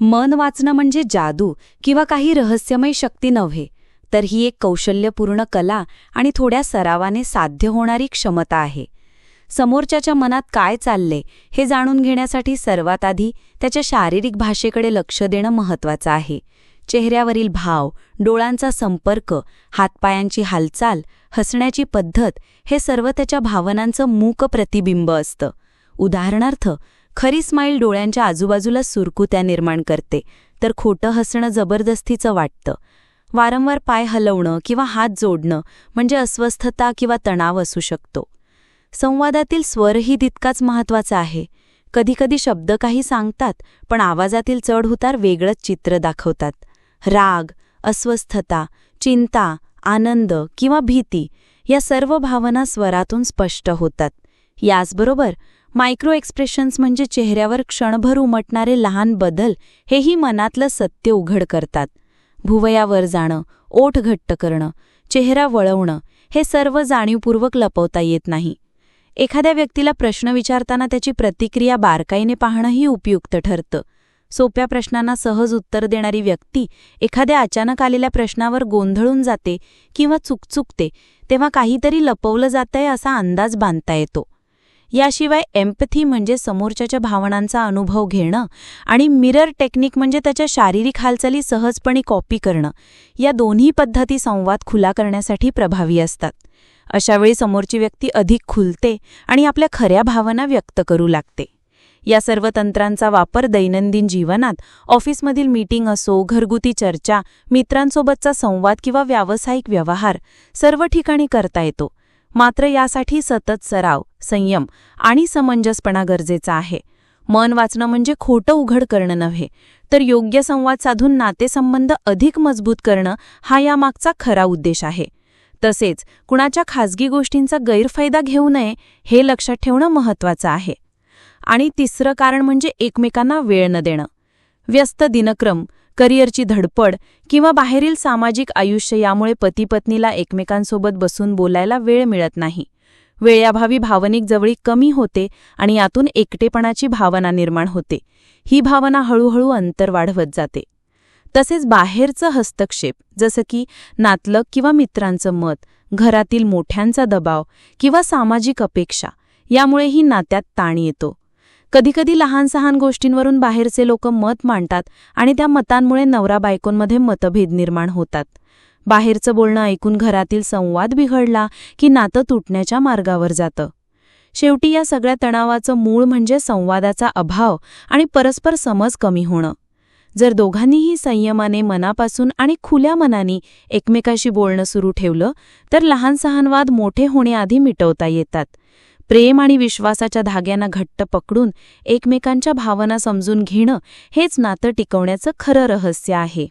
मन वाचणं म्हणजे जादू किंवा काही रहस्यमय शक्ती नव्हे तर ही एक कौशल्यपूर्ण कला आणि थोड्या सरावाने साध्य होणारी क्षमता आहे. समोरच्याच्या मनात काय चालले हे जाणून घेण्यासाठी सर्वात आधी त्याच्या शारीरिक भाषेकडे लक्ष देणं महत्वाचं आहे. चेहऱ्यावरील भाव डोळांचा संपर्क हातपायांची हालचाल हसण्याची पद्धत हे सर्व त्याच्या भावनांचं मूक प्रतिबिंब असतं. उदाहरणार्थ खरी स्माईल डोळ्यांच्या आजूबाजूला सुरकुत्या निर्माण करते तर खोटं हसणं जबरदस्तीचं वाटतं. वारंवार पाय हलवणं किंवा हात जोडणं म्हणजे अस्वस्थता किंवा तणाव असू शकतो. संवादातील स्वरही तितकाच महत्त्वाचा आहे. कधीकधी शब्द काही सांगतात पण आवाजातील चढउतार वेगळंच चित्र दाखवतात. राग अस्वस्थता चिंता आनंद किंवा भीती या सर्व भावना स्वरातून स्पष्ट होतात. याचबरोबर मायक्रो एक्सप्रेशन्स म्हणजे चेहऱ्यावर क्षणभर उमटणारे लहान बदल हेही मनातलं सत्य उघड करतात. भुवयावर जाणं ओठ घट्ट करणं चेहरा वळवणं हे सर्व जाणीवपूर्वक लपवता येत नाही. एखाद्या व्यक्तीला प्रश्न विचारताना त्याची प्रतिक्रिया बारकाईने पाहणंही उपयुक्त ठरतं. सोप्या प्रश्नांना सहज उत्तर देणारी व्यक्ती एखाद्या अचानक आलेल्या प्रश्नावर गोंधळून जाते किंवा चुकचुकते तेव्हा काहीतरी लपवलं जातंय असा अंदाज बांधता येतो. याशिवाय एम्पथी म्हणजे समोरच्याच्या भावनांचा अनुभव घेणं आणि मिरर टेक्निक म्हणजे त्याच्या शारीरिक हालचाली सहजपणे कॉपी करणं. या दोन्ही पद्धती संवाद खुला करण्यासाठी प्रभावी असतात. अशावेळी समोरची व्यक्ती अधिक खुलते आणि आपल्या खऱ्या भावना व्यक्त करू लागते. या सर्व तंत्रांचा वापर दैनंदिन जीवनात ऑफिसमधील मीटिंग असो घरगुती चर्चा मित्रांसोबतचा संवाद किंवा व्यावसायिक व्यवहार सर्व ठिकाणी करता येतो. मात्र यासाठी सतत सराव संयम आणि समंजसपणा गरजेचा आहे. मन वाचणं म्हणजे खोटं उघड करणं नव्हे तर योग्य संवाद साधून नातेसंबंध अधिक मजबूत करणं हा यामागचा खरा उद्देश आहे. तसेच कुणाच्या खाजगी गोष्टींचा गैरफायदा घेऊ नये हे लक्षात ठेवणं महत्वाचं आहे. आणि तिसरं कारण म्हणजे एकमेकांना वेळ न देणं. व्यस्त दिनक्रम करिअरची धडपड किंवा बाहेरील सामाजिक आयुष्य यामुळे पतीपत्नीला एकमेकांसोबत बसून बोलायला वेळ मिळत नाही. वेळाभावी भावनिक जवळीक कमी होते आणि यातून एकटेपणाची भावना निर्माण होते. ही भावना हळूहळू अंतर वाढवत जाते. तसेच बाहेरचं हस्तक्षेप जसं की नातलग किंवा मित्रांचं मत घरातील मोठ्यांचा दबाव किंवा सामाजिक अपेक्षा यामुळेही नात्यात ताण येतो. कधीकधी लहान सहान गोष्टींवरून बाहेरचे लोक मत मांडतात आणि त्या मतांमुळे नवरा बायकोंमध्ये मतभेद निर्माण होतात. बाहेरचं बोलणं ऐकून घरातील संवाद बिघडला की नातं तुटण्याच्या मार्गावर जातं. शेवटी या सगळ्या तणावाचं मूळ म्हणजे संवादाचा अभाव आणि परस्पर समज कमी होणं. जर दोघांनीही संयमाने मनापासून आणि खुल्या मनाने एकमेकाशी बोलणं सुरू ठेवलं तर लहान सहानवाद मोठे होण्याआधी मिटवता येतात. प्रेम आणि विश्वासाच्या धाग्यांना घट्ट पकडून एकमेकांच्या भावना समजून घेणं हेच नातं टिकवण्याचं खरं रहस्य आहे.